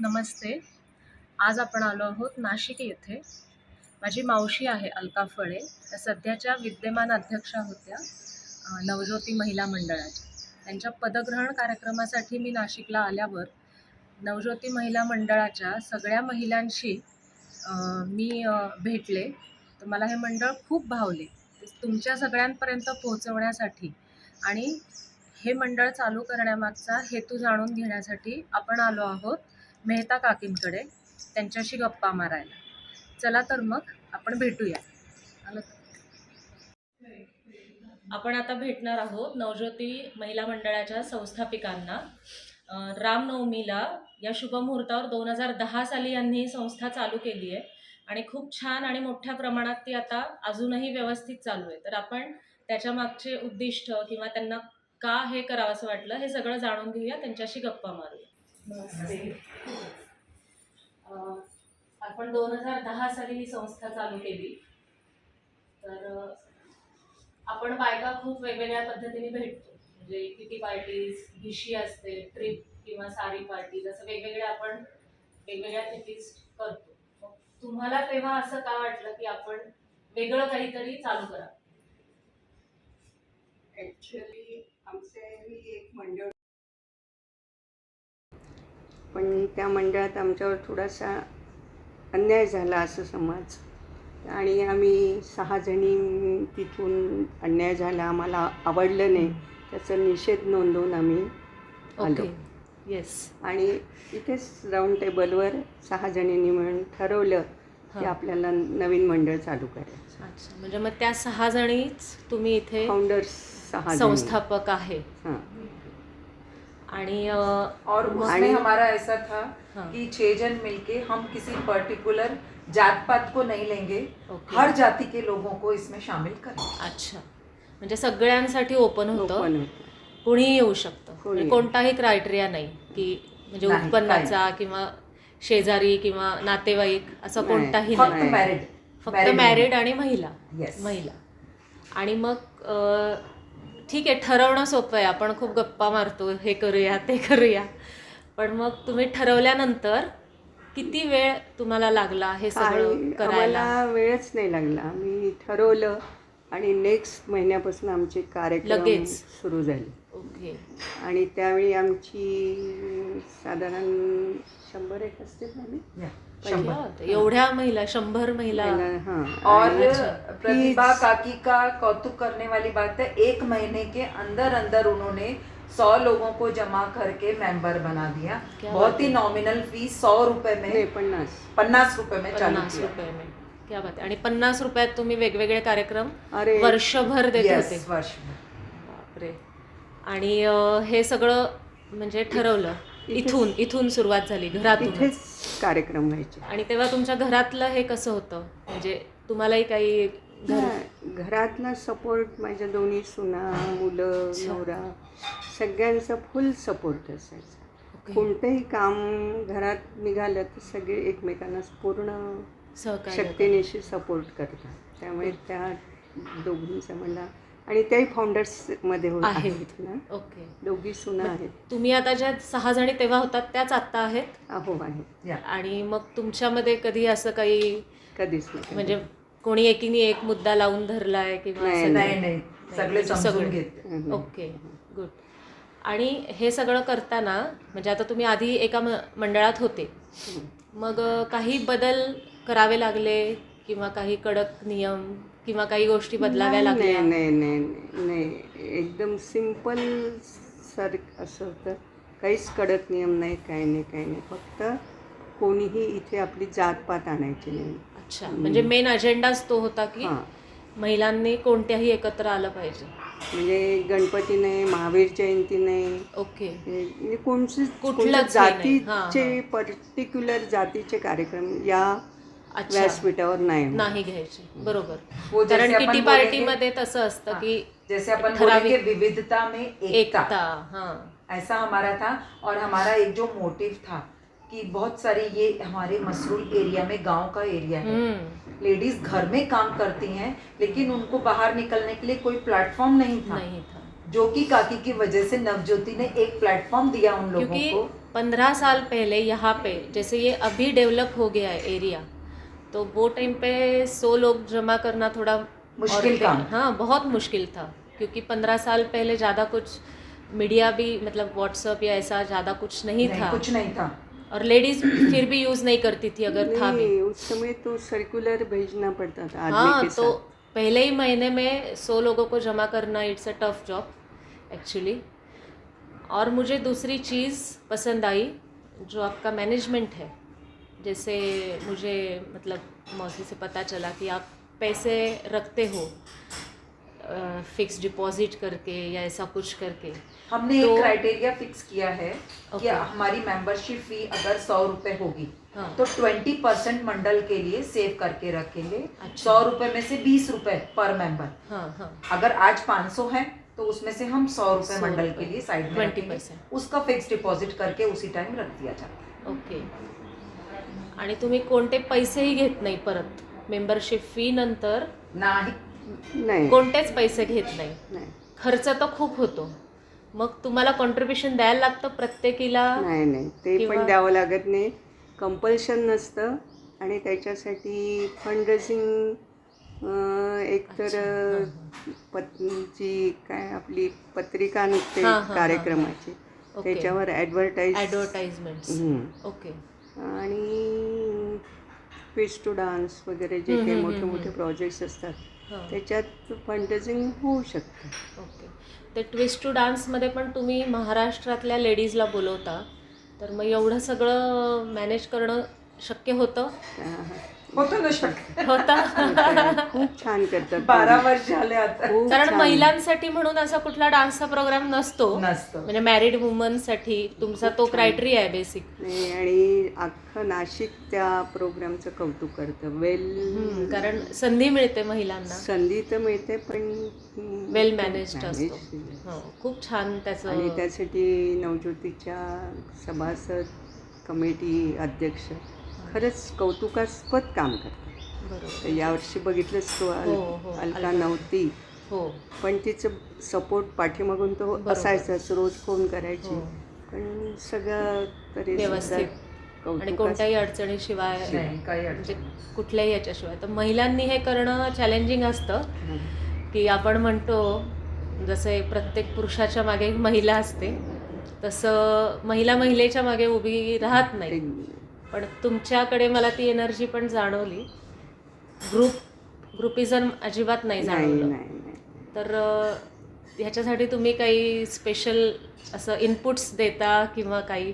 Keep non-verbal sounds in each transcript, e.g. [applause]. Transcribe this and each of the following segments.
नमस्ते. आज आपण आलो आहोत नाशिक येथे. माझी मावशी आहे अलका फळे. त्या सध्याच्या विद्यमान अध्यक्षा होत्या नवज्योती महिला मंडळाच्या. त्यांच्या पदग्रहण कार्यक्रमासाठी मी नाशिकला आल्यावर नवज्योती महिला मंडळाच्या सगळ्या महिलांशी मी भेटले. तर मला हे मंडळ खूप भावले. तुमच्या सगळ्यांपर्यंत पोहोचवण्यासाठी आणि हे मंडळ चालू करण्यामागचा हेतू जाणून घेण्यासाठी आपण आलो आहोत. मेहता काकींकडे त्यांच्याशी गप्पा मारायला. चला तर मग आपण भेटूया. आलं आपण आता भेटणार आहोत नवज्योती महिला मंडळाच्या संस्थापिकांना. रामनवमीला या शुभमुहूर्तावर दोन हजार दहा साली यांनी ही संस्था चालू केली आहे. आणि खूप छान आणि मोठ्या प्रमाणात ती आता अजूनही व्यवस्थित चालू आहे. तर आपण त्याच्या मागचे उद्दिष्ट किंवा त्यांना का हे करावं असं वाटलं हे सगळं जाणून घेऊया. त्यांच्याशी गप्पा मारूया. नमस्ते आपण दोन हजार दहा साली ही संस्था चालू केली. तर आपण बायका खूप वेगवेगळ्या पद्धतीने भेटतो. म्हणजे किती पार्टीज भिशी असते ट्रिप किंवा सारी पार्टीज असं वेगवेगळे आपण वेगवेगळ्या थिटीज करतो. मग तुम्हाला तेव्हा असं का वाटलं की आपण वेगळं काहीतरी चालू करा? ॲक्च्युली आमचे एक मंडळ पण त्या मंडळात आमच्यावर थोडासा अन्याय झाला असं समज. आणि आम्ही सहा जणी तिथून अन्याय झाला आम्हाला आवडलं नाही त्याचा निषेध नोंदवून आम्ही आलो. येस आणि इथेच राऊंड टेबलवर सहा जणींनी मिळून ठरवलं की. आपल्याला नवीन मंडळ चालू करायचं. अच्छा. म्हणजे मग त्या सहा जणीच तुम्ही इथे फाउंडर्स सहा. संस्थापक आहे. हां. आणि और उसमें हमारा ऐसा था हाँ। कि छह जन मिलके हम किसी पर्टिकुलर जात पात को नहीं लेंगे. हर जाति के लोगों को इसमें शामिल करें अच्छा म्हणजे सगळ्यांसाठी ओपन होतं कुणीही येऊ शकतं. म्हणजे कोणताही क्रायटेरिया नाही की म्हणजे उत्पन्नाचा किंवा शेजारी किंवा नातेवाईक असं. कोणताही फक्त नाही फक्त मॅरिड आणि महिला. महिला आणि मग ठीक आहे ठरवणं सोपं आहे. आपण खूप गप्पा मारतो हे करूया ते करूया. पण मग तुम्ही ठरवल्यानंतर किती वेळ तुम्हाला लागला हे सगळं करायला? वेळच नाही लागला. आम्ही ठरवलं आणि नेक्स्ट महिन्यापासून आमचे कार्यक्रम लगेच. सुरू झाले. ओके. आणि त्यावेळी आमची साधारण शंभर एक असतील ना मी? शंभर. एवढ्या महिला शंभर महिला. हां. और प्रतिभा काकी का कौतुक करने वाली बात है एक महीने के अंदर अंदर उन्होंने सौ लोगों को जमा करके मेंबर बना दिया। बहुत ही। नॉमिनल फीस सौ रुपए नाही में पन्नास। पन्नास रुपए में पन्नास किया। रुपये में। क्या बात आहे आणि पन्नास रुपयात तुम्ही वेगवेगळे कार्यक्रम अरे. वर्षभर देत होते. वर्ष बापरे. आणि हे सगळं म्हणजे ठरवलं. इथून इथून सुरुवात झाली घरातून कार्यक्रम व्हायचे आणि तेव्हा तुमच्या घरातलं हे कसं होतं म्हणजे तुम्हालाही काही घर घरातला सपोर्ट माझ्या दोन्ही सुना मुलं. नवरा सगळ्यांचा फुल सपोर्ट असायचा. कोणतंही काम घरात निघालं तर सगळे एकमेकांना पूर्ण सहकार्य. शक्तीनिशी सपोर्ट करतात त्यामुळे त्या दोघींचा मला आणि त्याही फाउंडर्समध्ये होत आहेत. ना. ओके. दोघी सुना आहेत. तुम्ही आता ज्या सहा जणी तेव्हा होतात त्याच आत्ता आहेत? या. आणि मग तुमच्यामध्ये कधी असं काही कधीच नाही. म्हणजे कोणी एकीने एक मुद्दा लावून धरलाय किंवा नाही, असं नाही. नाही सगळे म्हणजे सगळे. Okay good. आणि हे सगळं करताना म्हणजे आता तुम्ही आधी एका मंडळात होते. मग काही बदल करावे लागले किंवा काही कडक नियम किंवा काही गोष्टी बदलाव्या नाही लागल्या? नाही नाही नाही नाही. एकदम सिंपल सर असं होतं. काहीच कडक नियम नाही काही नाही काही नाही. फक्त कोणीही इथे आपली जातपात आणायची नाही. अच्छा. म्हणजे मेन अजेंडाच तो होता की हां. महिलांनी कोणत्याही एकत्र आलं पाहिजे? म्हणजे गणपती नाही महावीर जयंती नाही ओके. हे म्हणजे कुठलंच कोणत्या हे नाही. हां, जातीचे पर्टिक्युलर जातीचे कार्यक्रम या अच्छा. व्यासपीठावर नाही नाही घ्यायचे. बरोबर. जैसे कारण किटी पार्टीमध्ये तसं असतं हाँ, की जैसे अपन विविधता में एकता. एकता हाँ. ऐसा हमारा था और हमारा एक जो मोटिव था कि बहुत सारी ये हमारे मसरूल एरिया में गाँव का एरिया है। हम्म, लेडीज़ घर में काम करती हैं लेकिन उनको बाहर निकलने के लिए कोई प्लेटफॉर्म नहीं था। नहीं था। जो कि काकी की वजह से नवज्योति ने एक प्लेटफॉर्म दिया उन लोगों क्योंकि को। पंद्रह साल पहले यहाँ पे जैसे ये अभी डेवलप हो गया है एरिया तो वो टाइम पे सौ लोग जमा करना थोड़ा मुश्किल था। हाँ बहुत मुश्किल था क्योंकि पंद्रह साल पहले ज़्यादा कुछ मीडिया भी मतलब व्हाट्सअप या ऐसा ज़्यादा कुछ नहीं, नहीं, था। कुछ नहीं था। और लेडीज़ फिर भी यूज़ नहीं करती थी अगर था भी। उस समय तो सर्कुलर भेजना पड़ता था आदमी हाँ के तो साथ। पहले ही महीने में सौ लोगों को जमा करना it's a tough job actually और मुझे दूसरी चीज़ पसंद आई जो आपका मैनेजमेंट है। जैसे मुझे मतलब मौसी से पता चला कि आप पैसे रखते हो फिक्स डिपॉजिट करके या ऐसा कुछ करके। हमने तो- एक क्राइटेरिया फिक्स किया है कि Okay. हमारी मेंबरशिप फ़ी अगर सौ रुपए होगी हाँ। तो ट्वेंटी परसेंट मंडल के लिए सेव करके रखेंगे। अच्छा। सौ रुपए में से बीस रुपए पर मेंबर हाँ हाँ। अगर आज 500 है तो उसमें से हम सौ रुपए मंडल के लिए साइड में 20% उसका फिक्स डिपॉजिट करके उसी टाइम रख दिया जाता है। ओके आणि तुम्ही कोणते पैसेही घेत नाही परत. मेंबरशिप फी नंतर नाही. नाही. कोणतेच पैसे घेत नाही. नाही. खर्च तर खूप होतो. मग तुम्हाला कॉन्ट्रीब्युशन द्यायला लागतं प्रत्येकीला? नाही नाही. ते पण द्यावं लागत नाही. कंपल्शन नसतं. आणि त्याच्यासाठी फंड रेझिंग अं, हां, पत्नीची काय आपली पत्रिका निघते कार्यक्रमाची त्याच्यावर ॲडव्हर्टाईज ॲडव्हर्टाइजमेंट ओके. आणि क्विज टू डान्स वगैरे जे काही मोठे मोठे. प्रोजेक्ट्स असतात त्याच्यात फंड रेझिंग होऊ शकतं. ओके. ते ट्विस्ट टू डान्समध्ये पण तुम्ही महाराष्ट्रातल्या लेडीजला बोलवता तर मग एवढं सगळं मॅनेज करणं शक्य होतं? होतं ना शक्य होतं. [laughs] खूप छान करतात बारा वर्ष झाले आता. खूप कारण छान. महिलांसाठी म्हणून असा कुठला डान्सचा प्रोग्राम नसतो. नसतं. म्हणजे मॅरिड वुमनसाठी तुमचा तो क्रायटेरिया आहे बेसिक नाही आणि अख्खं नाशिक त्या प्रोग्रामचं कौतुक करतं. वेल कारण संधी मिळते महिलांना. संधी तर मिळते पण वेल मॅनेज्ड managed हो खूप छान आणि त्याचं त्यासाठी नवज्योतीच्या सभासद कमिटी अध्यक्ष. खरंच कौतुकास्पद काम करतात. बरोबर. यावर्षी बघितलंच तो हो, हो, अल- अलका अलका. नव्हती. हो. पण तिचं सपोर्ट पाठीमागून तो बरोबर. असायचाच रोज फोन करायची. हो. पण सगळं तरी व्यवस्थित. सुद्धा आणि कोणत्याही अडचणीशिवाय नाही काही म्हणजे अडचण कुठल्याही याच्याशिवाय. तर महिलांनी हे करणं चॅलेंजिंग असतं. हं. की आपण म्हणतो जसे प्रत्येक पुरुषाच्या मागे एक महिला असते तसं महिला महिलेच्या मागे उभी राहत नाही. पण तुमच्याकडे मला ती एनर्जी पण जाणवली. ग्रुप ग्रुपिझम अजिबात नाही जाणवलं. तर ह्याच्यासाठी तुम्ही काही स्पेशल असं इनपुट्स देता किंवा काही?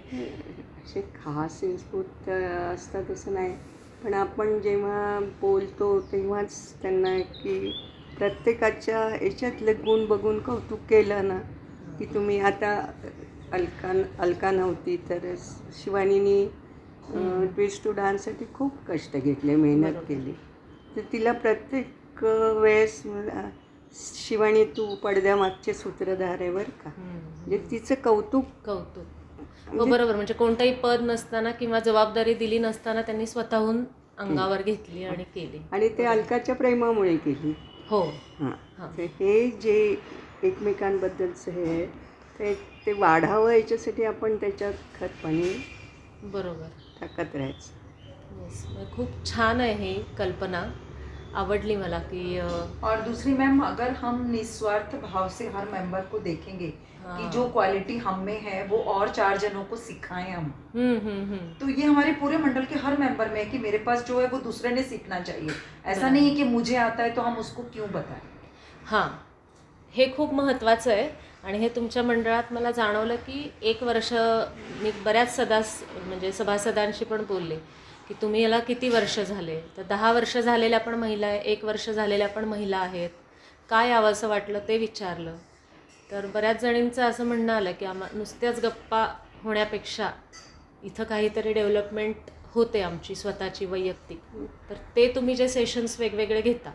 असे खास इन्स्पुट असतात असं नाही. पण आपण जेव्हा बोलतो तेव्हाच त्यांना की प्रत्येकाच्या याच्यातले गुण बघून कौतुक केलं ना की तुम्ही आता अलका अलका नव्हती तर शिवानीनी ट्विस्ट टू डान्ससाठी खूप कष्ट घेतले मेहनत. केली. तर तिला प्रत्येक वेळेस शिवानी तू पडद्यामागचे सूत्रधार आहे बरं का? म्हणजे तिचं कौतुक. कौतुक. हो म्हणजे बरोबर. म्हणजे कोणतंही पद नसताना किंवा जबाबदारी दिली नसताना त्यांनी स्वतःहून अंगावर घेतली आणि केली. आणि ते अलकाच्या प्रेमामुळे केली. हो. हां. हां. हे जे एकमेकांबद्दलचं हे आहे ते ते वाढावं याच्यासाठी आपण त्याच्यात खतपाणी बरोबर. टाकत राहायचं Yes. म्हणजे खूप छान आहे ही कल्पना आवडली मला की अ, और दूसरी मैम अगर हम निस्वार्थ भाव से हर मेंबर को देखेंगे कि हाँ. जो क्वालिटी हम में है वो और चार जनों को सिखाएं हम हम्म, हम्म, हम्म. तो ये हमारे पूरे मंडल के हर मेंबर में है कि मेरे पास जो है वो दूसरे ने सीखना चाहिए ऐसा बराबर. नहीं है कि मुझे आता है तो हम उसको क्यों बताएं हां हे खूप महत्त्वाचं आहे आणि हे तुमच्या मंडळात मला जाणवलं की एक वर्ष मी बऱ्याच सदास म्हणजे सभासदांशी पण बोलले की तुम्ही याला किती वर्ष झाले? तर दहा वर्ष झालेल्या पण महिला आहे एक वर्ष झालेल्या पण महिला आहेत. काय यावं असं वाटलं ते विचारलं. तर बऱ्याच जणींचं असं म्हणणं आलं की आम्हा नुसत्याच गप्पा होण्यापेक्षा इथं काहीतरी डेव्हलपमेंट होते आमची स्वतःची वैयक्तिक. तर ते तुम्ही जे सेशन्स वेगवेगळे घेता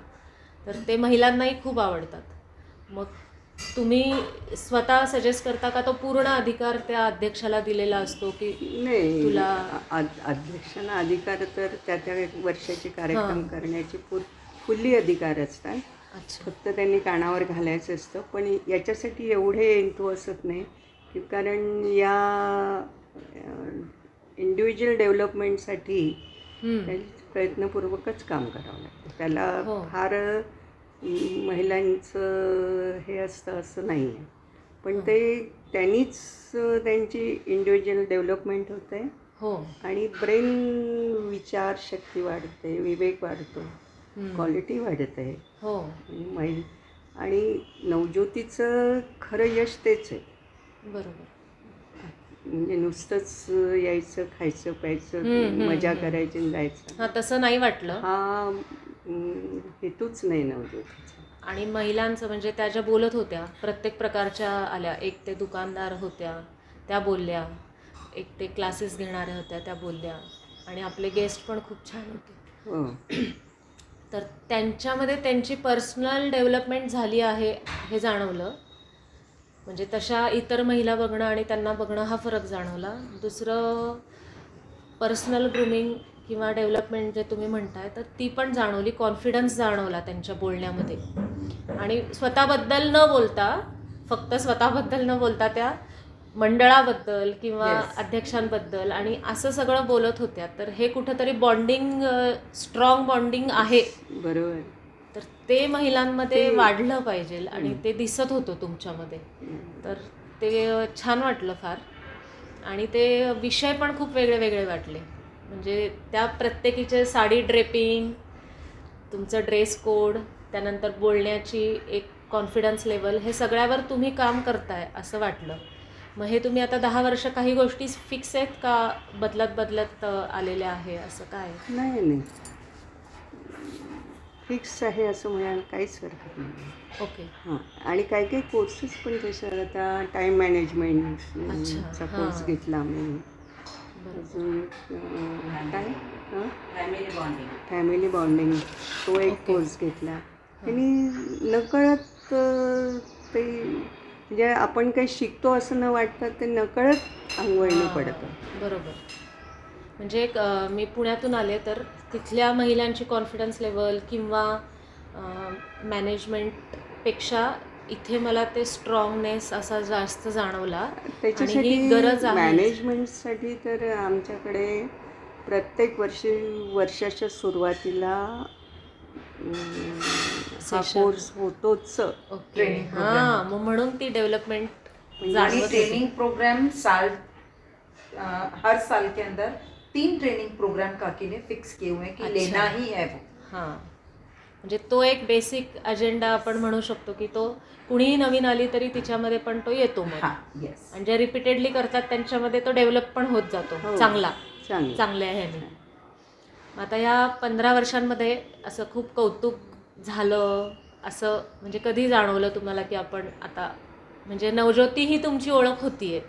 तर ते महिलांनाही खूप आवडतात. मग तुम्ही स्वतः सजेस्ट करता का? तो पूर्ण अधिकार त्या अध्यक्षाला दिलेला असतो की नाही तुला- अ- अध्यक्षांना अधिकार तर त्या त्या वर्षाचे कार्यक्रम. करण्याचे फुल फुल्ली अधिकार असतात. फक्त त्यांनी कानावर घालायचं असतं. पण याच्यासाठी एवढे इंटू असत नाही की कारण या इंडिव्हिज्युअल डेव्हलपमेंटसाठी प्रयत्नपूर्वकच काम करावं लागतं. त्याला हो. फार महिलांचं हे असतं असं नाही आहे. पण. ते त्यांनीच त्यांची इंडिव्हिज्युअल डेव्हलपमेंट होते. हो. आणि ब्रेन विचारशक्ती वाढते विवेक वाढतो. क्वालिटी वाढते. हो. महिल आणि नवज्योतीचं खरं यश तेच आहे. बरोबर. म्हणजे नुसतंच यायचं खायचं प्यायचं मजा. करायची जायचं. हा तसं नाही वाटलं. हा हेतूच नाही नवज्योतीचा आणि महिलांचं म्हणजे त्या ज्या बोलत होत्या प्रत्येक प्रकारच्या आल्या. एक ते दुकानदार होत्या त्या बोलल्या. एक ते क्लासेस घेणाऱ्या होत्या त्या बोलल्या. आणि आपले गेस्ट पण खूप छान होते. हो. तर त्यांच्यामध्ये त्यांची पर्सनल डेव्हलपमेंट झाली आहे हे जाणवलं. म्हणजे तशा इतर महिला बघणं आणि त्यांना बघणं हा फरक जाणवला. दुसरं पर्सनल ग्रूमिंग किंवा डेव्हलपमेंट जे तुम्ही म्हणताय तर ती पण जाणवली कॉन्फिडन्स जाणवला त्यांच्या बोलण्यामध्ये. आणि स्वतःबद्दल न बोलता फक्त स्वतःबद्दल न बोलता त्या मंडळाबद्दल किंवा Yes. अध्यक्षांबद्दल आणि असं सगळं बोलत होत्या तर हे कुठंतरी बॉन्डिंग स्ट्रॉंग बॉन्डिंग आहे. बरोबर. तर ते महिलांमध्ये वाढलं पाहिजे आणि. ते दिसत होतं तुमच्यामध्ये. तर ते छान वाटलं फार. आणि ते विषय पण खूप वेगळे वेगळे वाटले. म्हणजे त्या प्रत्येकीचे साडी ड्रेपिंग तुमचं ड्रेस कोड त्यानंतर बोलण्याची एक कॉन्फिडन्स लेवल हे सगळ्यावर तुम्ही काम करताय असं वाटलं. मग हे तुम्ही आता दहा वर्ष काही गोष्टी फिक्स आहेत का? बदलत बदलत आलेल्या आहे असं काय? नाही नाही. फिक्स आहे असं म्हणायला काहीच हरकत नाही. ओके हां. आणि काही काही कोर्सेस पण आहेत. आता टाईम मॅनेजमेंटचा अच्छा, कोर्स. घेतला मी अजून काय? फॅमिली बॉन्डिंग फॅमिली बॉन्डिंग तो एक. कोर्स घेतला. त्यांनी नकळत ते म्हणजे आपण काही शिकतो असं न वाटतं ते नकळत अंगवळणी पडतं. बरोबर. म्हणजे मी पुण्यातून आले तर तिथल्या महिलांची कॉन्फिडन्स लेवल किंवा मॅनेजमेंटपेक्षा इथे मला ते स्ट्रॉंगनेस असा जास्त जाणवला. आणि त्याच्यासाठी ही गरज आहे. मॅनेजमेंटसाठी तर आमच्याकडे प्रत्येक वर्षी वर्षाच्या सुरुवातीला हा. कोर्स होतोच. ओके. हां मग म्हणून ती डेव्हलपमेंट म्हणजे आणि ट्रेनिंग प्रोग्राम साल हर साल के अंदर तीन ट्रेनिंग प्रोग्राम काकी ने फिक्स किए हुए हैं कि अच्छा. लेना ही है वो. हां. म्हणजे तो एक बेसिक अजेंडा आपण म्हणू शकतो की तो कुणीही नवीन आली तरी तिच्यामध्ये पण तो येतो मग. यस आणि जे रिपीटेडली करतात त्यांच्यामध्ये तो डेव्हलप पण होत जातो. हो. चांगला. चांगलं. चांगल्या ह्याने आता या पंधरा वर्षांमध्ये असं खूप कौतुक झालं असं म्हणजे कधी जाणवलं तुम्हाला की आपण आता म्हणजे नवज्योती ही तुमची ओळख होतीये.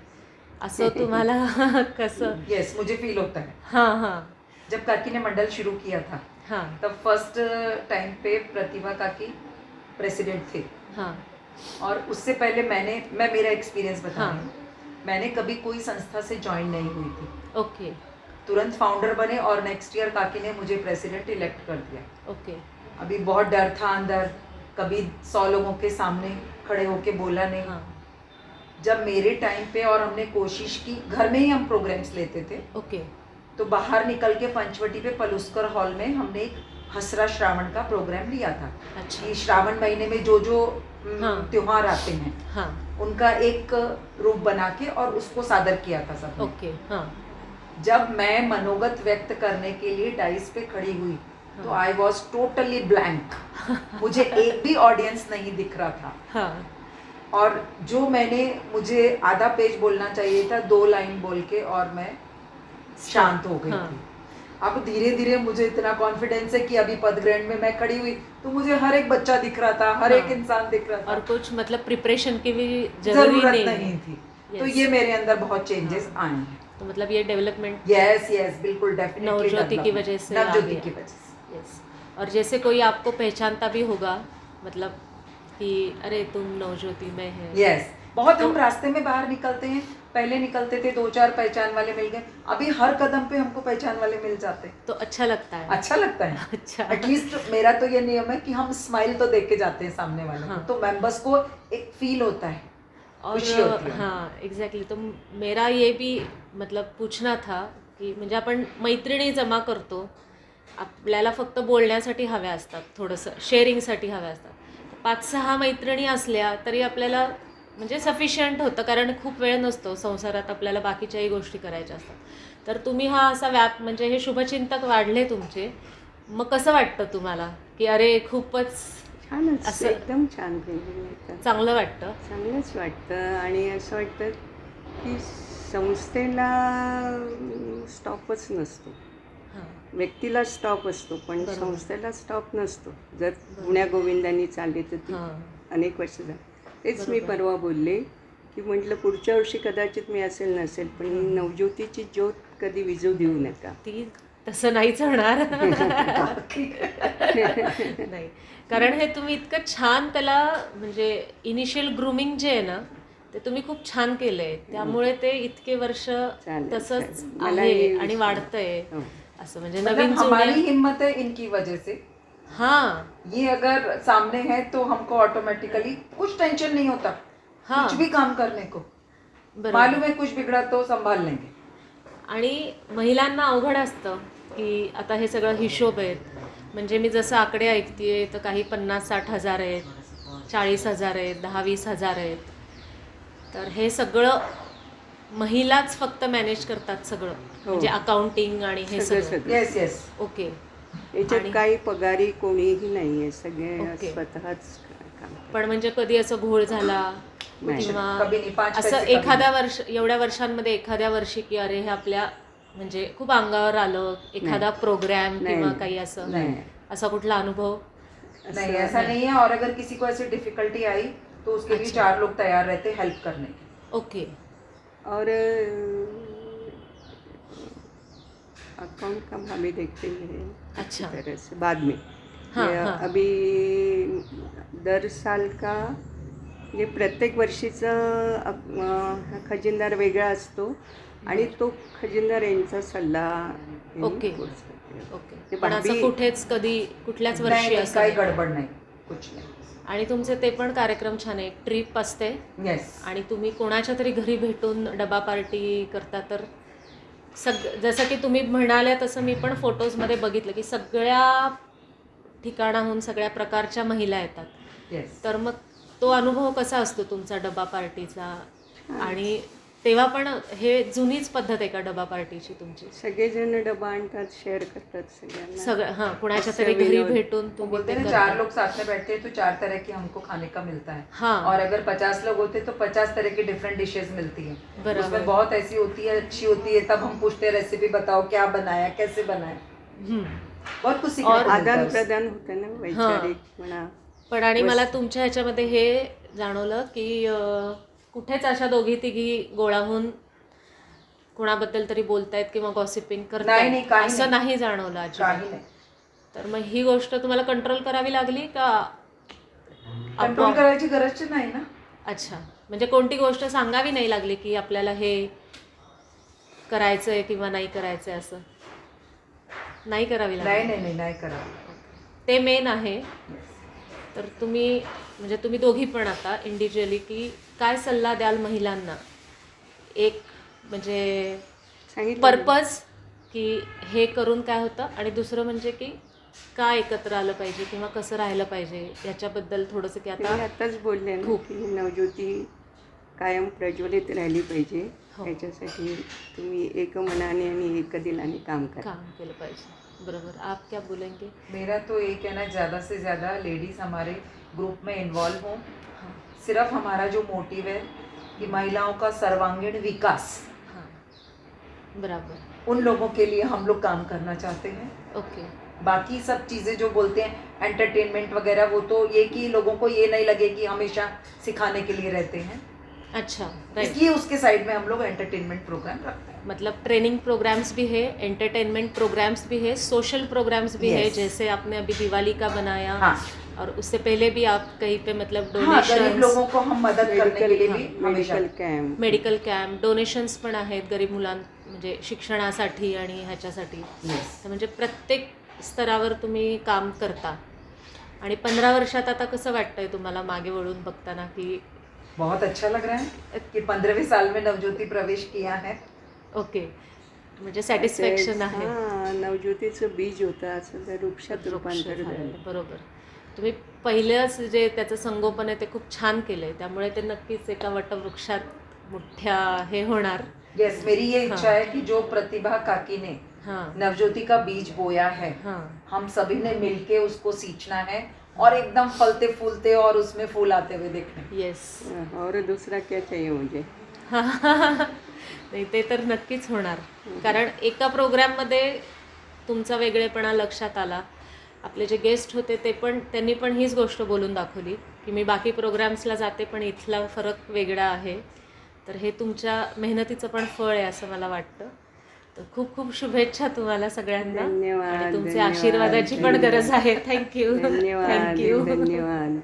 असं [laughs] तुम्हाला [laughs] कसं? यस मुझे फील होता है हां. हां जब काकी ने मंडल शुरू किया था हाँ। तब फ़र्स्ट टाइम पे प्रतिभा काकी प्रेसिडेंट थे। हाँ। और उससे पहले मैंने मैं मेरा एक्सपीरियंस बता हाँ. मैंने कभी कोई संस्था से ज्वाइन नहीं हुई थी। ओके तुरंत फाउंडर बने और नेक्स्ट ईयर काकी ने मुझे प्रेसिडेंट इलेक्ट कर दिया। ओके अभी बहुत डर था अंदर। कभी सौ लोगों के सामने खड़े होके बोला नहीं। हाँ। जब मेरे टाइम पे और हमने कोशिश की घर में ही हम प्रोग्राम्स लेते थे। ओके तो बाहर निकल के पंचवटी पे पलुस्कर हॉल में हमने एक हसरा श्रावण का प्रोग्राम लिया था। अच्छा। कि श्रावण महीने में जो जो हाँ. त्योहार आते हैं हाँ। उनका एक रूप बना के और उसको सादर किया था सब ओके हाँ। जब मैं मनोगत व्यक्त करने के लिए डाइस पे खड़ी हुई हाँ। तो हाँ. आई वॉज़ टोटली ब्लैंक मुझे एक भी ऑडियंस नहीं दिख रहा था। हाँ। और जो मैंने मुझे आधा पेज बोलना चाहिए था दो लाइन बोल के और मैं शांत हो गई हाँ. थी। अब धीरे धीरे मुझे इतना कॉन्फिडेंस है कि अभी पदग्रहण में मैं खड़ी हुई। तो मुझे हर एक बच्चा दिख रहा था हर एक हाँ. इंसान दिख रहा था। और कुछ मतलब प्रिपरेशन की भी ज़रूरत नहीं, नहीं थी। तो ये मेरे अंदर बहुत चेंजेस हाँ. आए हैं। तो मतलब ये डेवलपमेंट यस यस बिल्कुल डेफिनेटली नवज्योति की वजह से नवज्योति की वजह से। यस और जैसे कोई आपको पहचानता भी होगा मतलब कि अरे तुम नवज्योति में है। यस बहुत तो- हम रास्ते में बाहर निकलते हैं। पहले निकलते थे दो चार पहचान वाले मिल गए। अभी हर कदम पे हमको पहचान वाले मिल जाते तो अच्छा लगता है। अच्छा लगता है। अच्छा। एटलीस्ट मेरा तो ये नियम है कि हम स्माइल तो देख के जाते हैं सामने वाले को। हाँ. तो मेंबर्स को एक फील होता है और है। हाँ एग्जैक्टली तो मेरा ये भी मतलब पूछना था की म्हणजे आपण मैत्रिणी जमा करतो आपल्याला फक्त बोलण्यासाठी हव्या असतात थोडंसं शेअरिंगसाठी हव्या असतात. पाच सहा मैत्रिणी असल्या तरी आपल्याला म्हणजे सफिशियंट होतं कारण खूप वेळ नसतो संसारात आपल्याला बाकीच्याही गोष्टी करायच्या असतात. तर तुम्ही हा असा व्याप म्हणजे हे शुभचिंतक वाढले तुमचे. मग कसं वाटतं तुम्हाला? की अरे खूपच छानच असं- एकदम छान चांगलं वाटतं? चांगलंच वाटतं. आणि असं वाटतं की संस्थेला स्टॉपच नसतो. हां. व्यक्तीला स्टॉप असतो पण. संस्थेला स्टॉप नसतो. जर गुण्या गोविंदांनी चालली तर ती अनेक वर्ष झाली. तेच मी. परवा बोलले की म्हटलं पुढच्या वर्षी कदाचित मी असेल नसेल पण ही नवज्योतीची ज्योत कधी विजू देऊ नका. ती तसं नाहीच होणार [laughs] नाही. कारण हे तुम्ही इतकं छान त्याला म्हणजे इनिशियल ग्रुमिंग जे आहे ना ते तुम्ही खूप छान केलंय. त्यामुळे ते इतके वर्ष तसंच आहे आणि वाढतंय. हो. असं म्हणजे नवीन हमारी जुन्या हिम्मत है इनकी वजह से हा। ये अगर सामने है तो हमको ऑटोमेटिकली कुछ टेंशन नहीं होता। हाँ। कुछ भी काम करने को। बरोबर। मालूम है कुछ बिगड़ा तो संभाल लेंगे। आणि महिलांना अवघड असतं की आता हे सगळं हिशोब आहेत. म्हणजे मी जसं आकडे ऐकतेय तर काही पन्नास साठ हजार आहेत चाळीस हजार आहेत दहा वीस हजार आहेत. तर हे सगळं महिलाच फक्त मॅनेज करतात सगळं. म्हणजे अकाउंटिंग आणि हे सगळं यस यस ओके याच्यात आणि- काही पगारी कोणीही नाही आहे सगळे ओके. स्वतःच काम पण म्हणजे कधी असं घोळ झाला नाही. किंवा कभी नहीं पाँच असं पैसे एखाद्या वर्ष एवढ्या वर्षांमध्ये एखाद्या वर्षी की अरे हे आपल्या म्हणजे खूप अंगावर आलं एखादा प्रोग्राम नाही, किंवा नाही. काही असं. नाही. असा कुठला अनुभव? नहीं असं ऐसा नहीं. है और अगर किसी को ऐसी डिफिकल्टी आई तो उसके लिए। चार लोग तैयार रहते हेल्प करने के ओके. और अकाउंट का हम अभी देखते हैं अच्छा। तरह से बाद में हाँ, हाँ। अभी दर साल का म्हणजे प्रत्येक वर्षीचं खजिनदार वेगळा असतो आणि तो खजिनदार यांचा सल्ला ओके. ओके. पण असं कुठेच कधी कुठल्याच वर्षी नहीं असं काही. गडबड नाही. कुछ नाही. आणि तुमचे ते पण कार्यक्रम छान आहे. ट्रिप असते. येस आणि तुम्ही कोणाच्या तरी घरी भेटून डबा पार्टी करता तर? सग जसं की तुम्ही म्हणाल्या तसं मी पण फोटोजमध्ये बघितलं की सगळ्या ठिकाणाहून सगळ्या प्रकारच्या महिला येतात. येस तर मग तो अनुभव कसा असतो तुमचा डबा पार्टीचा? आणि तेव्हा पण हे जुनीच पद्धत आहे का डबा पार्टीची तुमची सगळेजण डबा आणतात शेअर करतात सगळ्यांना सगळं हां कुणाच्या तरी घरी. भेटून वो तुम्ही बोलते ते हैं ना करता. चार लोग साथ में बैठते हैं तो चार तरह के हमको खाने का मिलता है हाँ और अगर पचास लोग होते तो पचास तरह की डिफरेंट डिशेस मिलती हैं बराबर। उसमें बहुत ऐसी होती है अच्छी होती है तब हम पूछते हैं रेसिपी बताओ क्या बनाया कैसे बनाया हम्म. बहुत कुछ सीखने और को मिलता आदान है उससे। प्रदान होतं ना वैचारिक म्हणा पण आणि. मला तुमच्या ह्याच्यामध्ये हे जाणवलं की अं, कुठेच अशा दोघी तिघी गोळा होऊन कुणाबद्दल तरी बोलतायत किंवा गॉसिपिंग नाही, नाही, करतायत काही असं नाही. जाणवलं अजिबात. नाही. तर मग ही गोष्ट तुम्हाला कंट्रोल करावी लागली का कंट्रोल आपोआप? करायची गरज नाही ना. अच्छा. म्हणजे कोणती गोष्ट सांगावी नाही लागली की आपल्याला हे करायचंय किंवा नाही करायचंय असं? नाही करावी नाही लागली? नाही नाही नाही करावं. ते मेन आहे. तर तुम्ही म्हणजे तुम्ही दोघी पण आता इंडिव्हिज्युअली की काय सल्ला द्याल महिलांना? एक म्हणजे सांगितलं. पर्पज की हे करून काय होतं आणि दुसरं म्हणजे की का एकत्र आलं पाहिजे किंवा कसं राहिलं पाहिजे याच्याबद्दल थोडंसं की मी आता आताच बोलले ना खूप. की नवज्योती कायम प्रज्वलित राहिली पाहिजे. हो. याच्यासाठी तुम्ही एक मनाने आणि एक दिलाने काम करा. काम केलं पाहिजे. बरोबर. आप क्या बोलेंगे? मेरा तो ये कहना है ज़्यादा से ज़्यादा लेडीज़ हमारे ग्रुप में इन्वॉल्व हाँ। सिर्फ़ हमारा जो मोटिव है कि महिलाओं का सर्वांगीण विकास। हाँ बराबर। उन लोगों के लिए हम लोग काम करना चाहते हैं। ओके। बाकी सब चीज़ें जो बोलते हैं एंटरटेनमेंट वगैरह वो तो ये कि लोगों को ये नहीं लगे कि हमेशा सिखाने के लिए रहते हैं। अच्छा इसलिए उसके साइड में हम लोग एंटरटेनमेंट प्रोग्राम रखते हैं। मतलब ट्रेनिंग प्रोग्राम्स भी है एंटरटेनमेंट प्रोग्राम्स भी है सोशल प्रोग्राम्स भी है Yes. जैसे आपने अभी दिवाली का बनाया हाँ। और उससे पहले भी आप कहीं पे मतलब हाँ डोनेशन लोगों को हम मदद करने के लिए हाँ, भी हमेशा। Medical camp medical camp donations पण आहेत गरीब मुलां म्हणजे शिक्षणासाठी आणि ह्याच्यासाठी. Yes. म्हणजे प्रत्येक स्तरावर तुम्ही काम करता. आणि पंधरा वर्षात आता कसं वाटतंय तुम्हाला मागे वळून बघताना की बहुत अच्छा लग रहा है कि पंद्रहवें साल में नवज्योति प्रवेश किया है। ओके. म्हणजे सॅटिस्फॅक्शन आहे हां नवज्योतीचं बीज होतं असं ते वृक्षात वृक्ष रूपांतर बरोबर. तुम्ही पहिलंच जे त्याचं संगोपन आहे ते खूप छान केलंय. त्यामुळे ते नक्कीच एका वटवृक्षात मोठ्या हे होणार. यस मेरी ये इच्छा हाँ। है कि जो प्रतिभा काकी ने हां. नवज्योति का बीज बोया है हां. हम सभी ने मिलके उसको सींचना है और एकदम फलते फूलते और उसमें फूल आते हुए देखने। येस और दूसरा क्या चाहिए मुझे? [laughs] नाही ते तर नक्कीच होणार. कारण एका प्रोग्राममध्ये तुमचा वेगळेपणा लक्षात आला. आपले जे गेस्ट होते ते पण त्यांनी पण हीच गोष्ट बोलून दाखवली की मी बाकी प्रोग्राम्सला जाते पण इथला फरक वेगळा आहे. तर हे तुमच्या मेहनतीचं पण फळ आहे असं मला वाटतं. तर खूप खूप शुभेच्छा तुम्हाला सगळ्यांना. धन्यवाद, धन्यवाद, आशीर्वादाची पण. गरज आहे. थँक्यू थँक्यू धन्यवाद.